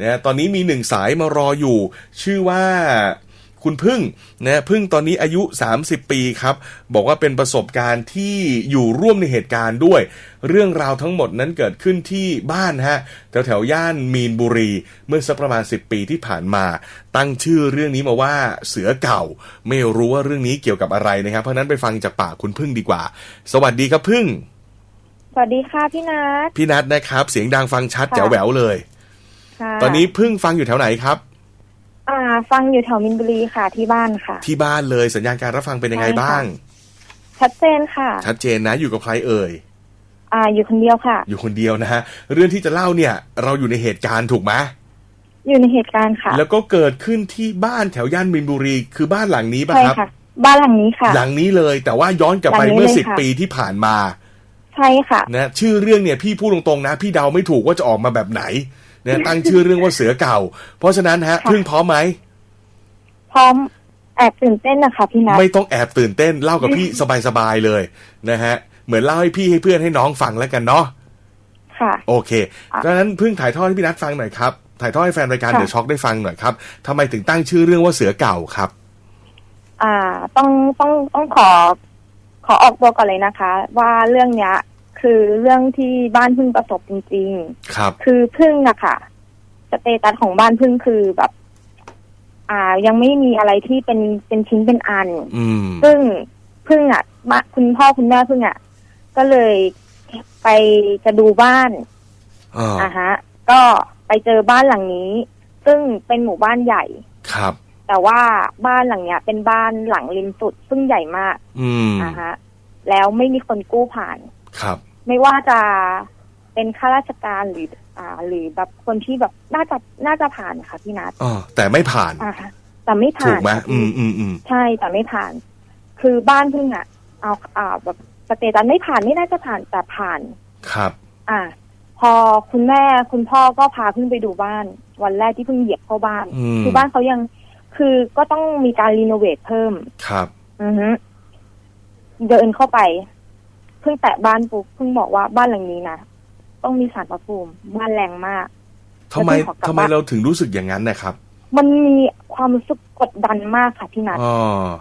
นะตอนนี้มีหนึ่งสายมารออยู่ ชื่อว่าคุณพึ่งนะพึ่งตอนนี้อายุ 30 ปีครับ บอกว่าเป็นประสบการณ์ที่อยู่ร่วมในเหตุการณ์ด้วย เรื่องราวทั้งหมดนั้นเกิดขึ้นที่บ้านฮะแถวแถวๆย่านมีนบุรี เมื่อสักประมาณ 10 ปีที่ผ่านมา ตั้งชื่อเรื่องนี้มาว่าเสือเก่า ไม่รู้ว่าเรื่องนี้เกี่ยวกับอะไรนะครับ เพราะฉะนั้นไปฟังจากปากคุณพึ่งดีกว่า สวัสดีครับพึ่ง สวัสดีค่ะพี่นัทพี่นัทนะครับ เสียงดังฟังชัดค่ะแจ๋วแหววเลยค่ะ ตอนนี้พึ่งฟังอยู่แถวไหนครับ อ่า ฟังอยู่แถวมินบุรีค่ะที่บ้านค่ะ ที่บ้านเลยสัญญาณการรับฟังเป็นยังไงใช่ค่ะบ้าง ชัดเจนค่ะ ชัดเจนนะอยู่กับใครเอ่ย อ่า อยู่คนเดียวค่ะ อยู่คนเดียวนะฮะเรื่องที่จะเล่าเนี่ย เราอยู่ในเหตุการณ์ถูกไหมอยู่ในเหตุการณ์ค่ะ แล้วก็เกิดขึ้นที่บ้านแถวย่านมินบุรี คือบ้านหลังนี้ป่ะใช่ครับค่ะ บ้านหลังนี้ค่ะ หลังนี้เลยแต่ว่าย้อนกลับไปหลังนี้เมื่อเลยสิบค่ะปีที่ผ่านมา ใช่ค่ะนะชื่อเรื่องเนี่ยพี่พูดตรงๆนะ พี่เดาไม่ถูกว่าจะออกมาแบบไหน นะตั้งชื่อเรื่องว่าเสือเก่า เพราะฉะนั้นฮะค่ะพึ่งพร้อมไหมพร้อมแอบตื่นเต้นนะคะพี่นัทไม่ต้องแอบตื่นเต้นเล่ากับพี่สบายๆเลยนะฮะ เหมือนเล่าให้พี่ให้เพื่อนให้น้องฟังแล้วกันเนาะค่ะ โอเคอะดังนั้นเพิ่งถ่ายทอดให้พี่นัทฟังหน่อยครับถ่ายทอดให้แฟนรายการค่ะเดอะช็อคได้ฟังหน่อยครับทำไมถึงตั้งชื่อเรื่องว่าเสือเก่าครับ อ่า ต้องต้องต้องขอ ขอออกตัวก่อนเลยนะคะ ว่าเรื่องเนี้ย คือเรื่องที่บ้านพึ่งประสบจริงครับ ๆ คือพึ่งอะค่ะสเตตัสของบ้านพึ่งคือแบบ อ่า ยังไม่มีอะไรที่เป็นเป็นชิ้นเป็นอัน อืม ซึ่งพึ่งอะมาคุณพ่อคุณแม่พึ่งอะ ก็เลยไปจะดูบ้านอ่า อะฮะ ก็ไปเจอบ้านหลังนี้ ซึ่งเป็นหมู่บ้านใหญ่ ครับ แต่ว่าบ้านหลังเนี้ย เป็นบ้านหลังริมสุด ซึ่งใหญ่มากอืม อะฮะ แล้วไม่มีคนกู้ผ่าน ครับ ไม่ว่าจะเป็นข้าราชการหรืออ่า หรือแบบคนที่แบบน่าจะน่าจะผ่านค่ะพี่นัทอ๋อแต่ไม่ผ่านอะฮะแต่ไม่ผ่านถูกไหมค่ะอืพี่มอืมอืมใช่แต่ไม่ผ่าน คือบ้านพึ่งอะ เอาอ่าแบบสเตตัสไม่ผ่านไม่น่าจะผ่านแต่ผ่านครับ อ่า พอคุณแม่คุณพ่อก็พาพึ่งไปดูบ้าน วันแรกที่พึ่งเหยียบเข้าบ้านอืมคือบ้านเขายังคือก็ต้องมีการรีโนเวทเพิ่มครับ อือฮึเดินเข้าไป เพิ่งแตะบ้านปุ๊บเพิ่งบอกว่าบ้านหลังนี้นะต้องมีสารพระภูมิบ้านแรงมากทำไมแล้วพี่ขอกลับทำไมบ้าน เราถึงรู้สึกอย่างนั้นนะครับ มันมีความรู้สึกกดดันมากค่ะพี่นัทอ๋อ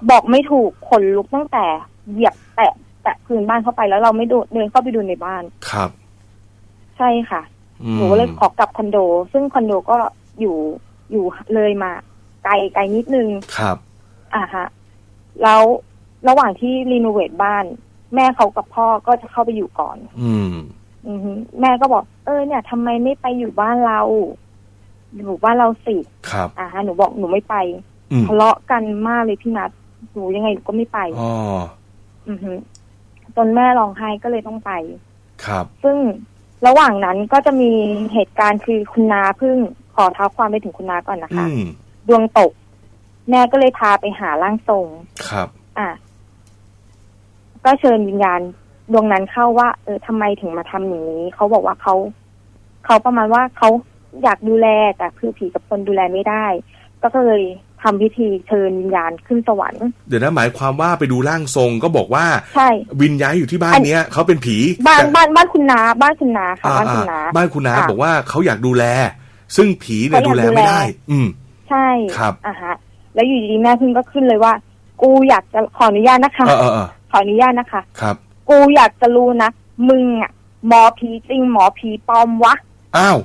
บอกไม่ถูกขนลุกตั้งแต่เหยียบแตะแตะพื้นบ้านเข้าไปแล้วเราไม่ดูเดินเข้าไปดูในบ้าน ครับใช่ค่ะ อืมหนูก็เลยขอกลับคอนโด ซึ่งคอนโดก็อยู่อยู่เลยมา ไกลไกลนิดนึง ครับ อ่าฮะ แล้วระหว่างที่รีโนเวทบ้าน แม่เขากับพ่อก็จะเข้าไปอยู่ก่อน อืม อือฮึแม่ก็บอก เออเนี่ยทำไมไม่ไปอยู่บ้านเราอยู่บ้านเราสิครับ อ่าฮะหนูบอกหนูไม่ไปอืมทะเลาะกันมากเลยพี่นัทหนูยังไงหนูก็ไม่ไป อ๋ออือฮึจนแม่ร้องไห้ก็เลยต้องไป ครับ ซึ่งระหว่างนั้นก็จะมีเหตุการณ์คือคุณนาเพึ่งขอเท้าความไปถึงคุณนาก่อนนะอืคะ ม ดวงตก แม่ก็เลยพาไปหาร่างทรง ครับ อะ ก็เชิญวิญญาณดวงนั้นเข้าว่า เออทำไมถึงมาทำอย่างนี้ เขาบอกว่าเขาเขาประมาณว่าเขาอยากดูแลแต่คือผีกับคนดูแลไม่ได้ ก็เลยทำพิธีเชิญวิญญาณขึ้นสวรรค์เดี๋ยวนะหมายความว่าไปดูร่างทรงก็บอกว่าใช่วิญญาณอยู่ที่บ้านอันเนี้ยเขาเป็นผีบ้านแต่บ้านบ้านคุณนาบ้านคุณนาค่ะอ่าบ้านคุณนาอ่าบ้านคุณนาอะบอกว่าเขาอยากดูแล ซึ่งผีเนี่ยเขาดูอยากแลดูแลไม่ได้ อืม ใช่ครับอะฮะแล้วอยู่ดีๆแม่พึ่งก็ขึ้นเลยว่า กูอยากจะขออนุญาตนะคะ เออเออเออขออนุญาตนะคะ ครับกูอยากจะรู้นะ มึงอะหมอผีจริงหมอผีปลอมวะ อ้าว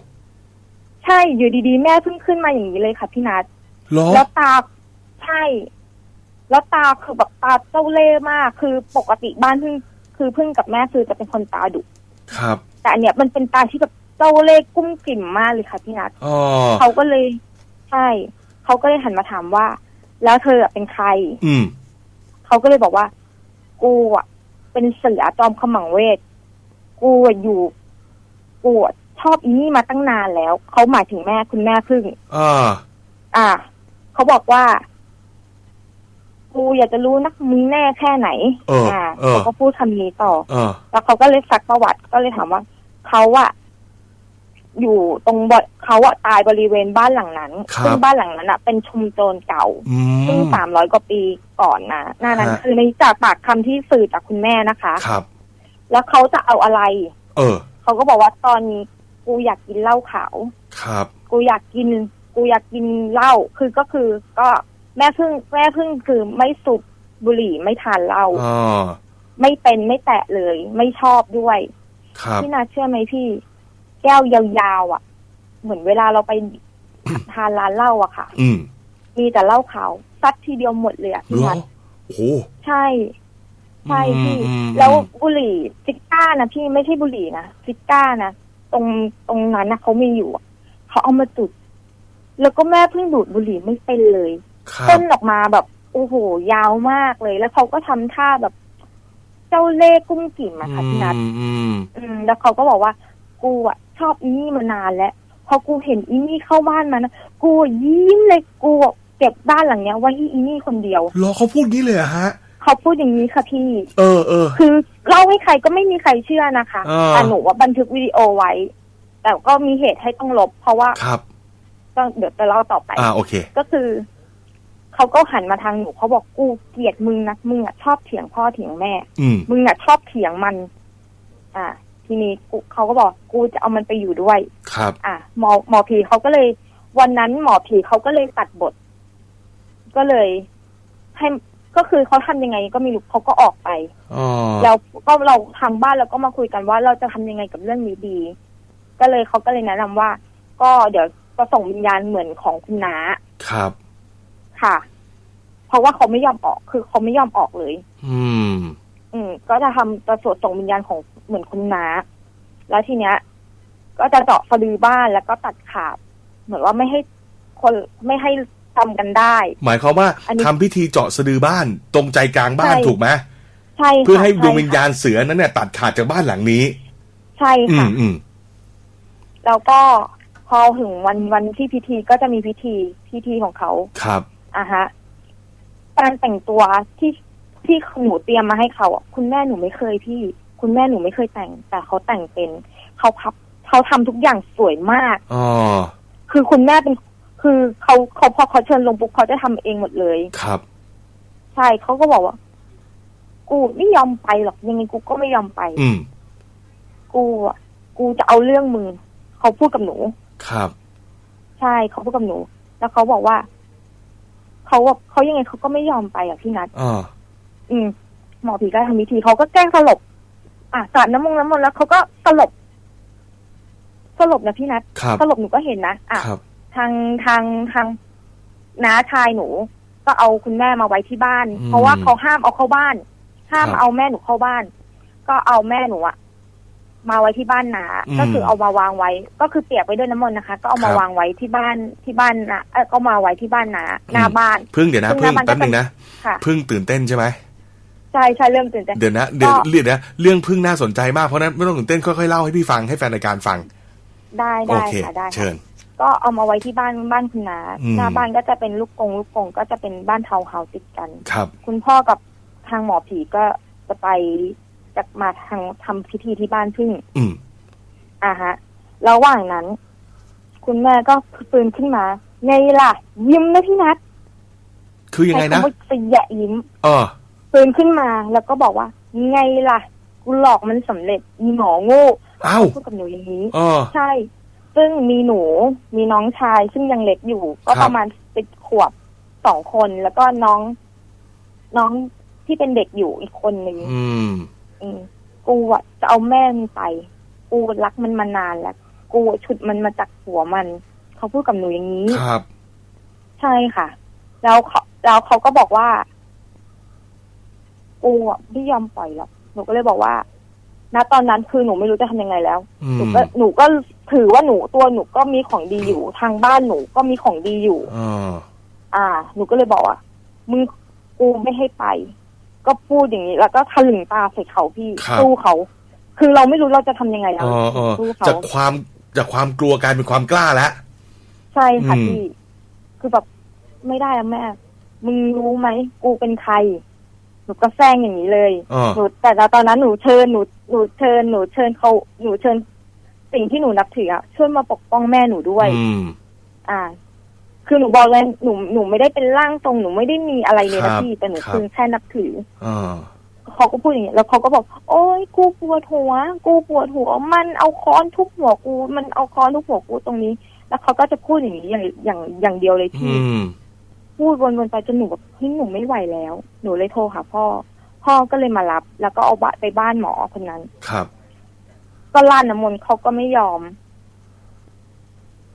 ใช่อยู่ดีๆ แม่เพิ่งขึ้นมาอย่างนี้เลยค่ะพี่นัทเหรอแล้วตาใช่ แล้วตาคือแบบตาเจ้าเล่ห์มาก คือปกติบ้านเพิ่งคือเพิ่งกับแม่คือจะเป็นคนตาดุครับแต่อันเนี้ยมันเป็นตาที่แบบเจ้าเล่ห์กุ้มกิ่มมากเลยค่ะพี่นัทอ๋อเขาก็เลย ใช่ เขาก็เลยหันมาถามว่า แล้วเธออะเป็นใคร อืม เขาก็เลยบอกว่า กูอะ เป็นเสือจอมขมังเวท กูอะอยู่กูอะชอบอีนี่มาตั้งนานแล้ว เขาหมายถึงแม่คุณแม่พึ่ง อ่า อ่า เขาบอกว่า กูอยากจะรู้นักมึงแน่แค่ไหนเออเออ เขาก็พูดคำนี้ต่อเออแล้วเขาก็เลยซักประวัติก็เลยถามว่า เขาอะ อยู่ตรงบเขาอะตายบริเวณบ้านหลังนั้นครับ ซึ่งบ้านหลังนั้นอะเป็นชุมโจรเก่า อืซึ่งม สามร้อยกว่าปีก่อนนะหน้านั้นฮะ คือในจากปากคำที่สื่อจากคุณแม่นะคะ ครับ แล้วเขาจะเอาอะไร เออ เขาก็บอกว่าตอนนี้กูอยากกินเหล้าขาว ครับ กูอยากกิน กูอยากกินเหล้า คือก็คือ ก็แม่พึ่งแม่พึ่งคือไม่สูบบุหรี่ไม่ทานเหล้า อ๋อ ไม่เป็นไม่แตะเลย ไม่ชอบด้วย ครับ พี่นาเชื่อไหมพี่ แก้วยาวๆอะ เหมือนเวลาเราไปทานร้านเหล้าอะค่ะ อืมมีแต่เหล้าขาวซัดทีเดียวหมดเลยอะเหพี่รอนัทโอ้โห ใช่ ใช่พี่ อืม แล้วบุหรี่ซิก้านะพี่ไม่ใช่บุหรี่นะซิก้านะตรงตรงนั้นนะเขามีอยู่อะเขาเอามาจุด แล้วก็แม่เพิ่งดูดบุหรี่ไม่เป็นเลยครับต้นออกมาแบบโอ้โห ยาวมากเลย แล้วเขาก็ทำท่าแบบ เจ้าเล่ห์กุ้งกิ่มอะค่ะพี่นัท อืมอืม อืมแล้วเขาก็บอกว่ากูอะ ชอบอีนี่มานานแล้ว พอกูเห็นอีนี่เข้าบ้านมานะกูอะยิ้มเลยกูอะเก็บบ้านหลังเนี้ยไว้ให้อีนี่คนเดียวเหรอเขาพูดงี้เลยเหรอะฮะเขาพูดอย่างนี้ค่ะพี่ เออเออคือเล่าให้ใครก็ไม่มีใครเชื่อนะคะอ่าแต่หนูว่าบันทึกวิดีโอไว้ แต่ก็มีเหตุให้ต้องลบ เพราะว่าครับก็เดี๋ยวจะเล่าต่อไปอ่าโอเค ก็คือเขาก็หันมาทางหนูเขาบอกกูเกลียดมึงนะมึงอะชอบเถียงพ่อเถียงแม่อืมมึงอะชอบเถียงมัน อ่า ทีนี้กูเขาก็บอกกูจะเอามันไปอยู่ด้วย ครับ อะหมอหมอผีเขาก็เลย วันนั้นหมอผีเขาก็เลยตัดบท ก็เลยให้ก็คือเขาทำยังไงก็ไม่รู้เขาก็ออกไปอ๋อแล้วก็เราทางบ้านเราก็มาคุยกันว่าเราจะทำยังไงกับเรื่องนี้ดี ก็เลยเขาก็เลยแนะนำว่า ก็เดี๋ยวจะส่งวิญญาณเหมือนของคุณน้าครับ ค่ะ เพราะว่าเขาไม่ยอมออก คือเขาไม่ยอมออกเลย อืม อืม ก็จะทำจะสวดส่งวิญญาณของเหมือนคุณน้าแล้วทีเนี้ย ก็จะเจาะสะดือบ้านแล้วก็ตัดขาด เหมือนว่าไม่ให้คนไม่ให้ทำกันได้ หมายความว่าอันนี้ทำพิธีเจาะสะดือบ้านตรงใจกลางบ้านใช่ถูกไหมใช่ค่ะเพื่อให้ดวงช่วิญญาณเสือนั้นเนี่ย ตัดขาดจากบ้านหลังนี้ ใช่อืค่ะมอืมแล้วก็พอถึงวันวันที่พิธีก็จะมีพิธีพิธีของเขาครับอะฮะการแต่งตัวที่ ที่หนูเตรียมมาให้เขาอะคุณแม่หนูไม่เคยพี่คุณแม่หนูไม่เคยแต่ง แต่เขาแต่งเป็นเขาพับเขาทำทุกอย่างสวยมากอ๋อคือคุณแม่เป็นคือเขาเขาพอเขาเชิญลงปุ๊บเขาจะทำเองหมดเลยครับ ใช่เขาก็บอกว่า กูไม่ยอมไปหรอกยังไงกูก็ไม่ยอมไป อืมกูอะกูจะเอาเรื่องมึงเขาพูดกับหนู ครับ ใช่เขาพูดกับหนู แล้วเขาบอกว่าเขาว่าเขายังไงเขาก็ไม่ยอมไปอะพี่นัท อ๋ออืมหมอผีก็ทำพิธีเขาก็แกล้งสลบ อะสาดน้ำมงน้ำมนต์แล้วเขาก็สลบ สลบนะพี่นัทครับสลบหนูก็เห็นนะอะครับทางทางทางน้าชายหนู ก็เอาคุณแม่มาไว้ที่บ้านอืมเพราะว่าเขาห้ามเอาเข้าบ้าน ห้ามครับเอาแม่หนูเข้าบ้าน ก็เอาแม่หนูอะมาไว้ที่บ้านนาอืมก็คือเอามาวางไว้ ก็คือเปียกไปด้วยน้ำมนต์นะคะ ก็เอามาครับวางไว้ที่บ้านที่บ้านนะเออก็มาไว้ที่บ้านนาหน้าอืมบ้าน พึ่งเดี๋ยวนะซึ่งพึ่งหน้าบ้านแป๊บนึงนะค่ะพึ่งตื่นเต้นใช่ไหม ใช่ใช่เริ่มตื่นเต้นเดี๋ยวนะเดี๋ยวก็เรียกนะเรื่องพึ่งน่าสนใจมากเพราะฉะนั้นไม่ต้องตื่นเต้นค่อยๆเล่าให้พี่ฟังให้แฟนรายการฟัง ได้โอได้เคค่ะได้ค่ะเชิญ ก็เอามาไว้ที่บ้านบ้านคุณนาอืมหน้าบ้านก็จะเป็นลูกกงลูกกงก็จะเป็นบ้านเทาวน์เฮาส์ติดกันครับ คุณพ่อกับทางหมอผีก็จะไปจะมาทางทำพิธีที่บ้านพึ่ง อืมอ่าฮะระหว่างนั้น คุณแม่ก็ตื่นขึ้นมาไงล่ะ ยิ้มนะพี่นัทคือยังไงนะใช้คำว่าสยะยิ้ม เออ ตื่นขึ้นมาแล้วก็บอกว่า ไงล่ะ กูหลอกมันสำเร็จอีหมอโง่เอ้าพูดกับหนูอย่างนี้เออใช่ ซึ่งมีหนูมีน้องชาย ซึ่งยังเล็กอยู่ ก็ครับประมาณสิบขวบสองคนแล้วก็น้อง น้องที่เป็นเด็กอยู่อีกคนหนึ่งอืมอืมกูอะจะเอาแม่มันไป กูรักมันมานานแล้ว กูฉุดมันมาจากหัวมัน เขาพูดกับหนูอย่างนี้ครับ ใช่ค่ะ แล้วเขาแล้วเขาก็บอกว่า กูอะไม่ยอมปล่อยหรอกหนูก็เลยบอกว่า ณตอนนั้นคือหนูไม่รู้จะทำยังไงแล้ว อืหนูมก็หนูก็ถือว่าหนูตัวหนูก็มีของดีอยู่ ทางบ้านหนูก็มีของดีอยู่เอออ่า หนูก็เลยบอกว่ามึงกูไม่ให้ไป ก็พูดอย่างนี้ แล้วก็ถลึงตาใส่เขาพี่ครับสู้เขา คือเราไม่รู้เราจะทำยังไงแล้เอวอเออสู้เขาจากความจากความกลัวกลายเป็นความกล้าแล้ว ใช่ค่ะอืม พี่ คือแบบไม่ได้แล้วแม่ มึงรู้ไหมกูเป็นใครห นูก็แซงอย่างนี้เลยเออหนูแต่ตอนนั้นหนูเชิญหนูหนูเชิญหนูเชิญเขาหนูเชิญสิ่งที่หนูนับถืออะช่วยมาปกป้องแม่หนูด้วย อืม อ่า คือหนูบอกเลยหนูหนูไม่ได้เป็นร่างทรงหนูไม่ได้มีอะไรเลยครันะบพี่แต่หนูครับ คือแค่นับถือเออเขาก็พูดอย่างนี้แล้วเขาก็บอก โอ้ยกูปวดหัว กูปวดหัว มันเอาค้อนทุบหัวกู มันเอาค้อนทุบหัวกูตรงนี้ แล้วเขาก็จะพูดอย่างนี้อย่างอย่างอย่างเดียวเลยพี่อืม พูดวนๆไปจนหนูแบบเฮ้ยหนูไม่ไหวแล้ว หนูเลยโทรหาพ่อ พ่อก็เลยมารับ แล้วก็เอาบะไปบ้านหมอคนนั้น ครับ ก็ล่านน้ำมนต์เขาก็ไม่ยอม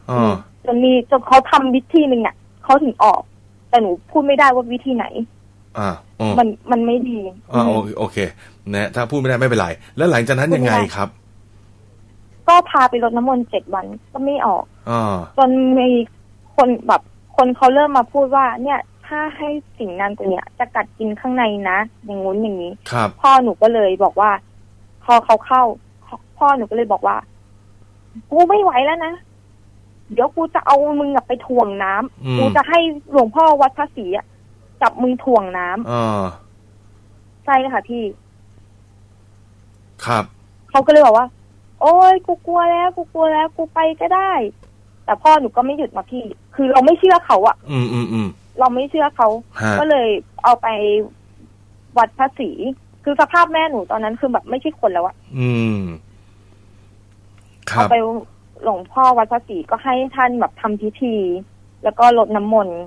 อ่าจนมีจนเขาทำวิธีหนึ่งอะเขาถึงออก แต่หนูพูดไม่ได้ว่าวิธีไหน อ่าอ๋อมันมันไม่ดีอ่าโอเคโอเคนะถ้าพูดไม่ได้ไม่เป็นไร แล้วหลังจากนั้นยังไงครับ ก็พาไปรดน้ำมนต์เจ็ดวันก็ไม่ออกอ่าจนมีคนแบบ คนเขาเริ่มมาพูดว่า เนี่ย ถ้าให้สิ่งนั้นตัวเนี้ยจะกัดกินข้างในนะอย่างงู้นอย่างนี้ครับ พ่อหนูก็เลยบอกว่า พอเขาเข้า พ่อหนูก็เลยบอกว่ากูไม่ไหวแล้วนะเดี๋ยวกูจะเอามึงอะไปถ่วงน้ำอืมกูจะให้หลวงพ่อวัดพระศรีอะจับมึงถ่วงน้ำอ่าใช่ค่ะพี่ ครับเขาก็เลยบอกว่า โอ้ยกูกลัวแล้ว กูกลัวแล้ว กูไปก็ได้ แต่พ่อหนูก็ไม่หยุดมาพี่ คือเราไม่เชื่อเขาอะอืมอืมอืมเราไม่เชื่อเขาฮะก็เลยเอาไปวัดพระศรีคือสภาพแม่หนูตอนนั้นคือแบบไม่ใช่คนแล้วอะอืมคเอารับไปหลวงพ่อวัดพระศรีก็ให้ท่านแบบทำพิธี แล้วก็ลดน้ำมนต์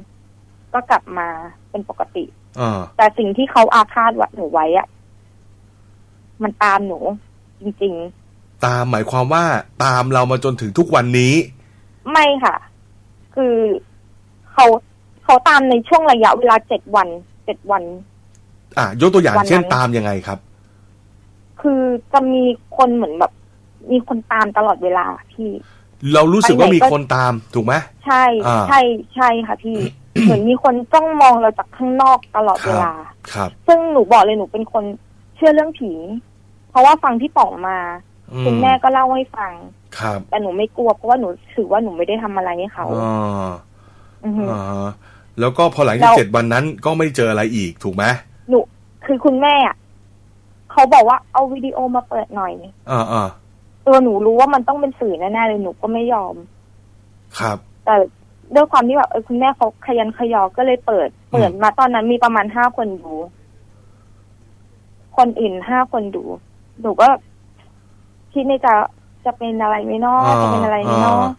ก็กลับมาเป็นปกติอ่าแต่สิ่งที่เขาอาฆาตวัดหนูไว้อะมันตามหนู จริงตามหมายความว่าตามเรามาจนถึงทุกวันนี้ๆไม่ค่ะ คือเขาเขาตามในช่วงระยะเวลาเจ็ดวันเจ็ดวัน อะยกตัวอย่างวันนั้นเช่นตามยังไงครับ คือจะมีคนเหมือนแบบ มีคนตามตลอดเวลาพี่ เรารู้สึกว่าไปไหนมีก็คนตามถูกไหมใช่อ่าใช่ใช่ค่ะพี่เหมือนมีคนจ้องมองเราจากข้างนอกตลอดเวลา ครับ ซึ่งหนูบอกเลยหนูเป็นคนเชื่อเรื่องผี เพราะว่าฟังที่ป๋องมาอื คุณแม่ก็เล่าให้ฟัง ครับ แต่หนูไม่กลัวเพราะว่าหนูถือว่าหนูไม่ได้ทำอะไรให้เขาอ่าอือฮึอ่าแล้วก็พอหลังจากเราเจ็ดวันนั้นก็ไม่เจออะไรอีกถูกไหมหนูคือคุณแม่อะเขาบอกว่าเอาวิดีโอมาเปิดหน่อยอ่าอ่าตัวหนูรู้ว่ามันต้องเป็นสื่อแน่ๆเลยหนูก็ไม่ยอม ครับ แต่ด้วยความที่แบบเออคุณแม่เขาขยันขยอก็เลยเปิด เปิดมาตอนนั้นมีประมาณห้าคนดู คนอื่นห้าคนดู หนูก็ คิดในใจว่าจะเป็นอะไรไหมเนาะอ่าจะเป็นอะไรไหมเนาะอ่า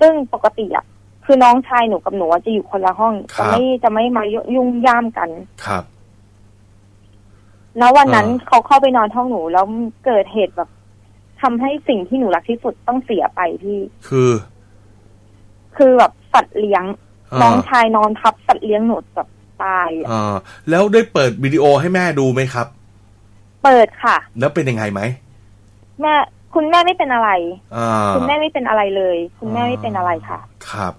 ซึ่งปกติอะคือน้องชายหนูกับหนูอะจะอยู่คนละห้องครัจะบ ไม่จะไม่มายุ่งย่ามกัน ครับ แล้ววันนั้นอ่า เขาเข้าไปนอนห้องหนูแล้วเกิดเหตุแบบทำให้สิ่งที่หนูรักที่สุดต้องเสียไปพี่ คือคือแบบสัตว์เลี้ยงอ่าน้องชายนอนทับสัตว์เลี้ยงหนูแบบตายอะอ่าแล้วได้เปิดวิดีโอให้แม่ดูไหมครับ เปิดค่ะ แล้วเป็นยังไงไหมแม่ คุณแม่ไม่เป็นอะไร อ่า คุณแม่ไม่เป็นอะไรเลย คุณแม่ไม่เป็นอะไรค่ะ ครับ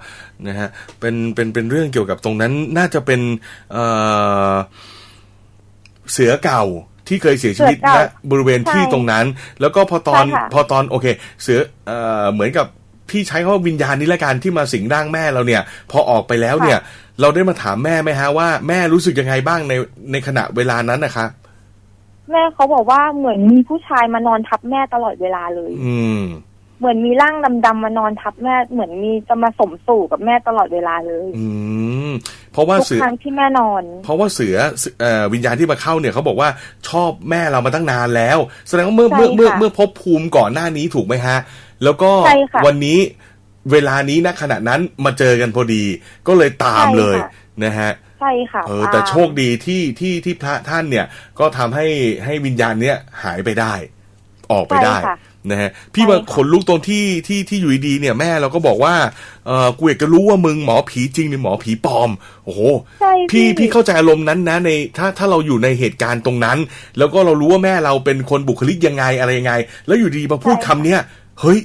นะฮะเป็นเป็นเป็นเรื่องเกี่ยวกับตรงนั้นน่าจะเป็นเอ่อเสือเก่าที่เคยเสียชีวิตเสือเก่าณบริเวณที่ใช่ตรงนั้น แล้วก็พอตอนใช่ค่ะ พอตอนโอเค เสือเอ่อเหมือนกับพี่ใช้คำว่าวิญญาณนิรการที่มาสิงร่างแม่เราเนี่ย พอออกไปแล้วเนี่ย เราได้มาถามแม่ไหมฮะว่าแม่รู้สึกยังไงบ้างในในขณะเวลานั้นนะคะ แม่เขาบอกว่าเหมือนมีผู้ชายมานอนทับแม่ตลอดเวลาเลย อืม เหมือนมีร่างดำๆมานอนทับแม่เหมือนมีจะมาสมสู่กับแม่ตลอดเวลาเลย อืม เพราะว่าทุกเสือ ครั้งที่แม่นอน เพราะว่าเสือเอ่อวิญญาณที่มาเข้าเนี่ยเขาบอกว่าชอบแม่เรามาตั้งนานแล้ว แสดงว่าเมื่อใช่เมื่อเมื่อค่ะเมื่อพบภูมิก่อนหน้านี้ถูกไหมฮะ แล้วก็ใช่ค่ะวันนี้เวลานี้ณขณะนั้นมาเจอกันพอดี ก็เลยตามใช่เลยค่ะนะฮะ ใช่ค่ะ เออ แต่ตามโชคดีที่ที่ที่พระท่านเนี่ย ก็ทำให้ให้วิญญาณเนี้ยหายไปได้ ออกไปได้ใช่ค่ะนะฮะพี่ใช่มาค่ะขนลุกตรงที่ที่ที่อยู่ดีๆเนี่ยแม่เราก็บอกว่าเออกูอยากจะรู้ว่ามึงหมอผีจริงหรือหมอผีปลอม โอ้โหใช่พี่พี่เข้าใจอารมณ์นั้นนะในถ้าถ้าเราอยู่ในเหตุการณ์ตรงนั้น แล้วก็เรารู้ว่าแม่เราเป็นคนบุคลิกยังไงอะไรยังไง แล้วอยู่ดีมาพูดคำเนี้ยเฮ้ย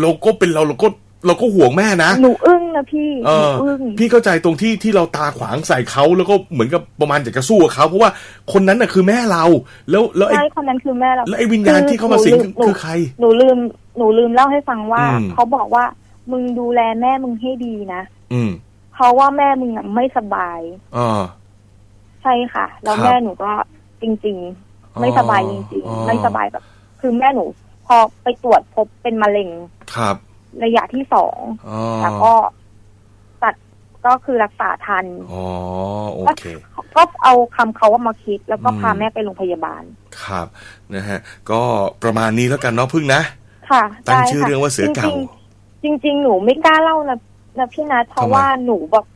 เราก็เป็นเราเราก็ เราก็ห่วงแม่นะ หนูอึ้งนะพี่เอหนูออึ้ง พี่เข้าใจตรงที่ที่เราตาขวางใส่เขาแล้วก็เหมือนกับประมาณอยากจะสู้กับเขาเพราะว่าคนนั้นน่ะคือแม่เรา แล้วแล้วไอ้ ใช่คนนั้นคือแม่เราแล้วไอ้วิญญาณที่เข้ามาสิงคือหนูคือใครหนูลืมหนูลืมเล่าให้ฟังว่า อืม เขาบอกว่ามึงดูแลแม่มึงให้ดีนะอืมเพราะว่าแม่มึงอะไม่สบาย อ่า ใช่ค่ะ แล้วครับแม่หนูก็จริง ๆ ไม่สบายจริงอ๋อ ๆ ไม่สบายแบบ คือแม่หนู พอไปตรวจพบเป็นมะเร็ง ครับ ระยะที่สองอ๋อแล้วก็ตัดก็คือรักษาทันอ๋อโอเค ก็เอาคำเขาว่ามาคิด แล้วก็อืมพาแม่ไปโรงพยาบาล ครับนะฮะ ก็ประมาณนี้แล้วกันเนาะพึ่งนะ ค่ะตั้งได้ชื่อค่ะเรื่องว่าเสือเก่าจริงจริง ๆ หนูไม่กล้าเล่านะนะพี่นัทเพราะทำไมว่าหนูแบบ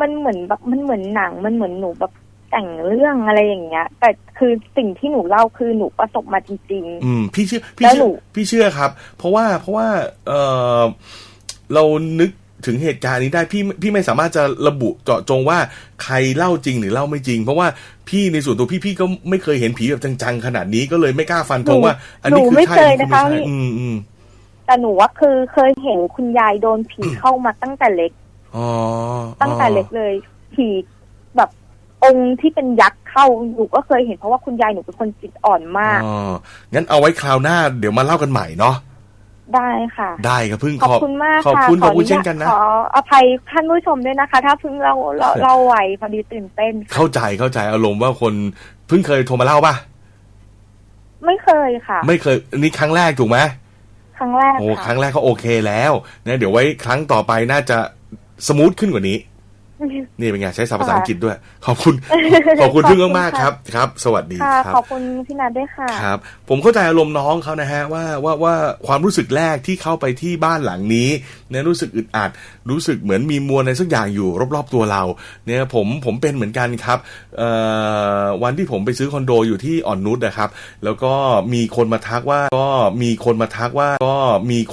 มันเหมือนแบบมันเหมือนหนังมันเหมือนหนูแบบ แต่งเรื่องอะไรอย่างเงี้ย แต่คือสิ่งที่หนูเล่าคือหนูประสบมาจริงอืมพี่เชื่อพี่แล้วหเชื่นูอพี่เชื่อครับ เพราะว่าเพราะว่าเออเรานึกถึงเหตุการณ์นี้ได้พี่พี่ไม่สามารถจะระบุเจาะจงว่าใครเล่าจริงหรือเล่าไม่จริง เพราะว่าพี่ในส่วนตัวพี่พี่ก็ไม่เคยเห็นผีแบบจังๆขนาดนี้ก็เลยไม่กล้าฟันธงว่า อันนี้หนูคือไม่ใช่เคยอันนี้นะคะไม่ใช่พี่อืมอืมๆแต่หนูว่าคือเคยเห็นคุณยายโดนผีเข้ามาตั้งแต่เล็กอ๋อตั้งแต่เล็กเลย ผีแบบ องค์ที่เป็นยักษ์เข้าหนูก็เคยเห็นเพราะว่าคุณยายหนูเป็นคนจิตอ่อนมากอ๋องั้นเอาไว้คราวหน้าเดี๋ยวมาเล่ากันใหม่เนาะได้ค่ะ ได้ครับพึ่งขอบคุณมากขอบค่ะคุณขอบคุณญาตเช่นกันนะขออภัยท่านผู้ชมด้วยนะคะ ถ้าเพิ่งเราเราเราไหวพอดีตื่นเต้น เข้าใจเข้าใจอารมณ์ว่าคนเพิ่งเคยโทรมาเล่าป่ะไม่เคยค่ะ ไม่เคยอันนี้ครั้งแรกถูกไหมครั้งแรกโอ้คค่ะรั้งแรกก็โอเคแล้วนะเดี๋ยวไว้ครั้งต่อไปน่าจะสมูทขึ้นกว่านี้ นี่เป็นไงใช้ศัพท์ภาษาอังกฤษด้วย ขอบคุณขอบคุณพึ่งมากๆครับครับ สวัสดีค่ะครับขอบคุณพี่นัทด้วยค่ะครับ ผมเข้าใจอารมณ์น้องเขานะฮะว่าว่าว่าความรู้สึกแรกที่เข้าไปที่บ้านหลังนี้เนี่ยรู้สึกอึดอัด รู้สึกเหมือนมีมวลอะไรสักอย่างอยู่รอบๆตัวเรา เนี่ยผมผมเป็นเหมือนกันครับเอ่อวันที่ผมไปซื้อคอนโดอยู่ที่อ่อนนุชนะครับ แล้วก็มีคนมาทักว่าก็มีคนมาทักว่าก็มีคน